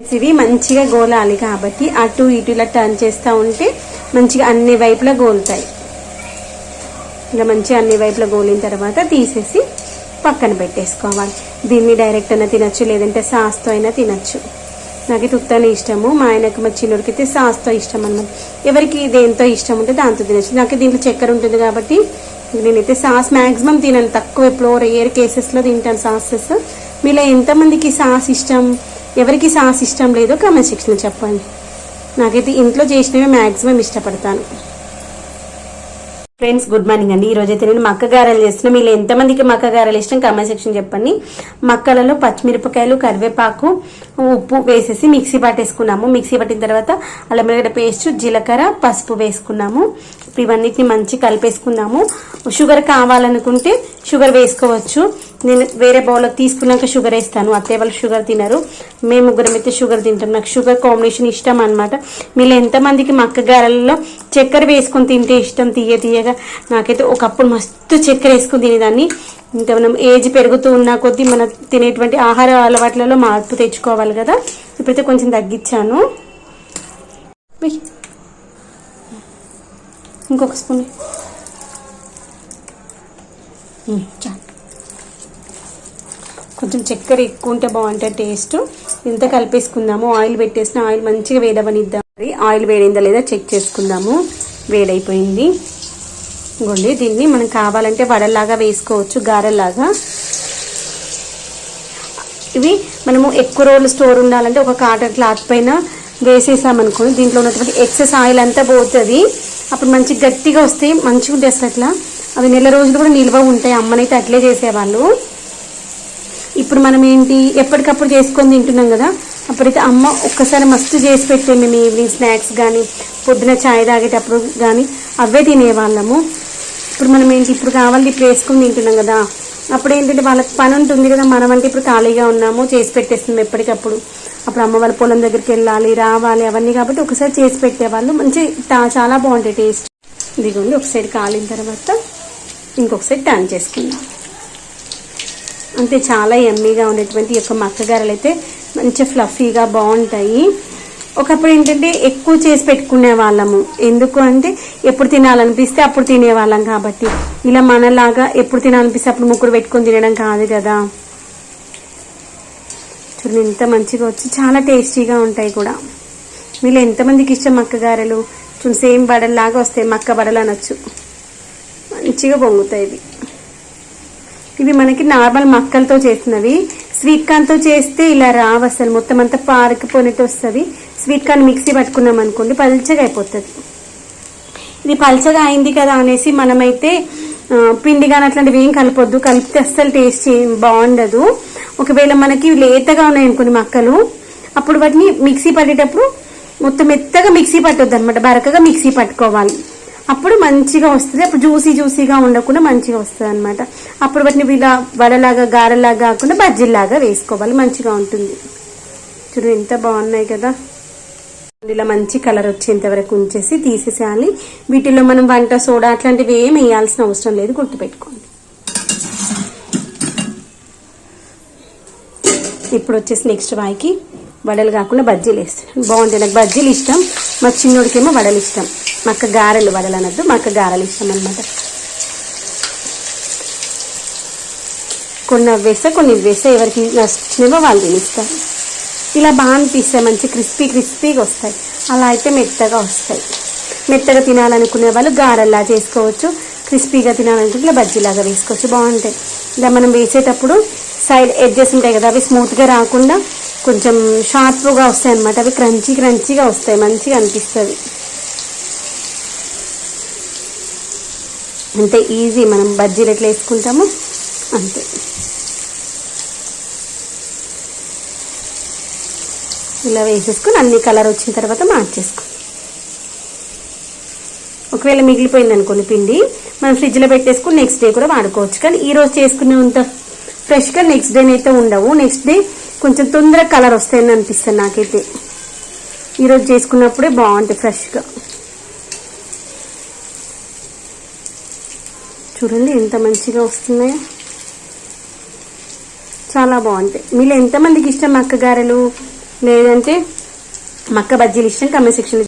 ఇవి మంచిగా గోలాలి కాబట్టి అటు ఇటు ఇలా టర్న్ చేస్తూ ఉంటే మంచిగా అన్ని వైపులా గోలుతాయి. ఇలా మంచిగా అన్ని వైపులా గోలిన తర్వాత తీసేసి పక్కన పెట్టేసుకోవాలి. దీన్ని డైరెక్ట్ అయినా తినచ్చు లేదంటే సాస్తో అయినా తినచ్చు. నాకు ఉత్తనే ఇష్టము. మా ఆయనకు మా చిన్నోడికి అయితే సాస్తో ఇష్టం అన్నమాట. ఎవరికి దేంతో ఇష్టం ఉంటే దాంతో తినచ్చు. నాకు దీంట్లో చక్కెర ఉంటుంది కాబట్టి నేనైతే సాస్ మ్యాక్సిమం తినను. తక్కువ ఎప్పుడో రేర్ కేసెస్లో తింటాను సాసెస్. మీలో ఎంతమందికి సాస్ ఇష్టం? ఎవరికి సాస్ ఇష్టం లేదో కామెంట్ సెక్షన్లో చెప్పండి. నాకైతే ఇంట్లో చేసినవి మ్యాక్సిమం ఇష్టపడతాను. ఫ్రెండ్స్ గుడ్ మార్నింగ్ అండి. ఈ అయితే నేను మక్క గారెలు చేస్తున్నా. మీరు ఎంతమందికి మక్క గారెలు ఇష్టం? కామెంట్ సెక్షన్ చెప్పండి. మక్కలలో పచ్చిమిరపకాయలు కరివేపాకు ఉప్పు వేసేసి మిక్సీ పట్టేసుకున్నాము. మిక్సీ పట్టిన తర్వాత అల్లం వెల్లిగడ్డ పేస్ట్ జీలకర్ర పసుపు వేసుకున్నాము. ఇవన్నిటిని మంచి కలిపేసుకున్నాము. షుగర్ కావాలనుకుంటే షుగర్ వేసుకోవచ్చు. నేను వేరే బౌల్లో తీసుకున్నాక షుగర్ వేస్తాను. అత్తయ్య వాళ్ళు షుగర్ తినరు. మేము ముగ్గురం అయితే షుగర్ తింటాం. నాకు షుగర్ కాంబినేషన్ ఇష్టం అనమాట మీరు ఎంతమందికి మక్క గారెలలో చక్కెర వేసుకొని తింటే ఇష్టం? తీయ తీయగా. నాకైతే ఒకప్పుడు మస్తు చక్కెర వేసుకొని తినేదాన్ని. ఇంకా మనం ఏజ్ పెరుగుతూ ఉన్న కొద్దీ మనం తినేటువంటి ఆహార అలవాట్లలో మార్పు తెచ్చుకోవాలి కదా. ఇప్పుడైతే కొంచెం తగ్గించాను. ఇంకొక స్పూన్. కొంచెం చక్కెర ఎక్కువ ఉంటే బాగుంటుంది టేస్ట్. ఇంత కలిపేసుకుందాము. ఆయిల్ పెట్టేసిన ఆయిల్ మంచిగా వేడవనిద్దాం. మరి ఆయిల్ వేడిందా లేదా చెక్ చేసుకుందాము. వేడైపోయింది. గుండి దీన్ని మనం కావాలంటే వడల్లాగా వేసుకోవచ్చు గారెల్లాగా. ఇవి మనము ఎక్కువ రోజులు స్టోర్ ఉండాలంటే ఒక కాటన్ క్లాత్ పైన వేసేసామనుకోండి దీంట్లో ఉన్నటువంటి ఎక్సెస్ ఆయిల్ అంతా పోతుంది. అప్పుడు మంచి గట్టిగా వస్తాయి మంచిగా ఉంటాయి అసలు అట్లా. అవి నెల రోజులు కూడా నిల్వ ఉంటాయి. అమ్మనైతే అట్లే చేసేవాళ్ళు. ఇప్పుడు మనం ఏంటి ఎప్పటికప్పుడు చేసుకొని తింటున్నాం కదా అప్పుడైతే అమ్మ ఒక్కసారి మస్తు చేసి పెట్టే మేము ఈవినింగ్ స్నాక్స్ కానీ పొద్దున చాయ్ తాగేటప్పుడు కానీ అవే తినేవాళ్ళము. ఇప్పుడు మనం ఏంటి ఇప్పుడు కావాలి ఇప్పుడు వేసుకొని తింటున్నాం కదా అప్పుడు ఏంటంటే వాళ్ళకి పని ఉంటుంది కదా మనం అంటే ఇప్పుడు ఖాళీగా ఉన్నాము చేసి పెట్టేస్తున్నాం ఎప్పటికప్పుడు. అప్పుడు అమ్మ వాళ్ళ పొలం దగ్గరికి వెళ్ళాలి రావాలి అవన్నీ కాబట్టి ఒకసారి చేసి పెట్టేవాళ్ళు. మంచి టా- చాలా బాగుంటాయి టేస్ట్. ఇదిగోండి ఒక సైడ్ కాలిన తర్వాత ఇంకొక సైడ్ టర్న్ చేసుకుందాం. అంతే చాలా ఎమ్మీగా ఉండేటువంటి యొక్క మక్కగారలు అయితే మంచి ఫ్లఫీగా బాగుంటాయి. ఒకప్పుడు ఏంటంటే ఎక్కువ చేసి పెట్టుకునే వాళ్ళము. ఎందుకు అంటే ఎప్పుడు తినాలనిపిస్తే అప్పుడు తినేవాళ్ళం కాబట్టి. ఇలా మనలాగా ఎప్పుడు తినాలనిపిస్తే అప్పుడు ముగ్గురు పెట్టుకొని తినడం కాదు కదా. చూడండి ఎంత మంచిగా వచ్చి చాలా టేస్టీగా ఉంటాయి కూడా. వీళ్ళు ఎంతమందికి ఇష్టం మక్క గారెలు సేమ్ బడల్లాగా వస్తాయి మక్క బడలు అనొచ్చు మంచిగా పొంగుతాయి ఇవి. ఇవి మనకి నార్మల్ మక్కలతో చేసినవి స్వీట్ కార్న్తో చేస్తే ఇలా రావు అసలు. మొత్తం అంతా పారకపోయినట్టు వస్తుంది. స్వీట్ కార్న్ మిక్సీ పట్టుకున్నాం అనుకోండి పల్చగా అయిపోతుంది. ఇది పల్చగా అయింది కదా అనేసి మనమైతే పిండి కానీ అట్లాంటివి ఏం కలపొద్దు. కలిపితే అస్సలు టేస్ట్ ఏం బాగుండదు. ఒకవేళ మనకి లేతగా ఉన్నాయి అనుకోండి మక్కలు అప్పుడు వాటిని మిక్సీ పట్టేటప్పుడు మొత్తం మెత్తగా మిక్సీ పట్టొద్దు అనమాట బరకగా మిక్సీ పట్టుకోవాలి. అప్పుడు మంచిగా వస్తుంది. అప్పుడు జ్యూసీ జ్యూసీగా ఉండకుండా మంచిగా వస్తుంది అనమాట అప్పుడు వాటిని ఇలా వడలాగా గారెలాగా కాకుండా బజ్జీలాగా వేసుకోవాలి. మంచిగా ఉంటుంది. చూడు ఎంత బాగున్నాయి కదా. ఇలా మంచి కలర్ వచ్చేంత వరకు ఉంచేసి తీసేసేయాలి. వీటిలో మనం వంట సోడా అట్లాంటివి ఏం వేయాల్సిన అవసరం లేదు. గుర్తుపెట్టుకోండి. ఇప్పుడు వచ్చేసి నెక్స్ట్ వాయికి వడలు కాకుండా బజ్జీలు వేస్తాను బాగుంటాయి. నాకు బజ్జీలు ఇష్టం. మా చిన్నోడికేమో వడలు ఇష్టం. మాకు గారెలు వడలు అనద్దు మాకు గారెలు ఇష్టం అనమాట కొన్ని అవి వేస్తే కొన్ని ఇవి వేస్తే ఎవరికి నచ్చినవో వాళ్ళు తినిస్తారు. ఇలా బాగా అనిపిస్తాయి మంచి క్రిస్పీ క్రిస్పీగా వస్తాయి. అలా అయితే మెత్తగా వస్తాయి. మెత్తగా తినాలనుకునే వాళ్ళు గారెల్లా చేసుకోవచ్చు క్రిస్పీగా తినాలనుకుంటే ఇలా బజ్జీలాగా వేసుకోవచ్చు బాగుంటాయి. ఇలా మనం వేసేటప్పుడు సైడ్ ఎడ్జెస్ ఉంటాయి కదా అవి స్మూత్గా రాకుండా కొంచెం షార్ప్గా వస్తాయి అనమాట అవి క్రంచీ క్రంచీగా వస్తాయి మంచిగా అనిపిస్తుంది. అంతే ఈజీ మనం బజ్జీలు ఎట్లా వేసుకుంటామో అంతే. ఇలా వేసేసుకుని అన్ని కలర్ వచ్చిన తర్వాత మార్చేసుకో. ఒకవేళ మిగిలిపోయింది అనుకోండి పిండి మనం ఫ్రిడ్జ్లో పెట్టేసుకుని నెక్స్ట్ డే కూడా వాడుకోవచ్చు. కానీ ఈ రోజు చేసుకునేంత ఫ్రెష్గా నెక్స్ట్ డే అయితే ఉండవు. నెక్స్ట్ డే కొంచెం తొందరగా కలర్ వస్తాయని అనిపిస్తుంది నాకైతే. ఈరోజు చేసుకున్నప్పుడే బాగుంటుంది ఫ్రెష్గా. చూడండి ఎంత మంచిగా వస్తున్నాయో. చాలా బాగుంటాయి. మీలో ఎంతమందికి ఇష్టం మక్క గారెలు లేదంటే మక్క బజ్జీలు ఇష్టం? కమెంట్ సెక్షన్లో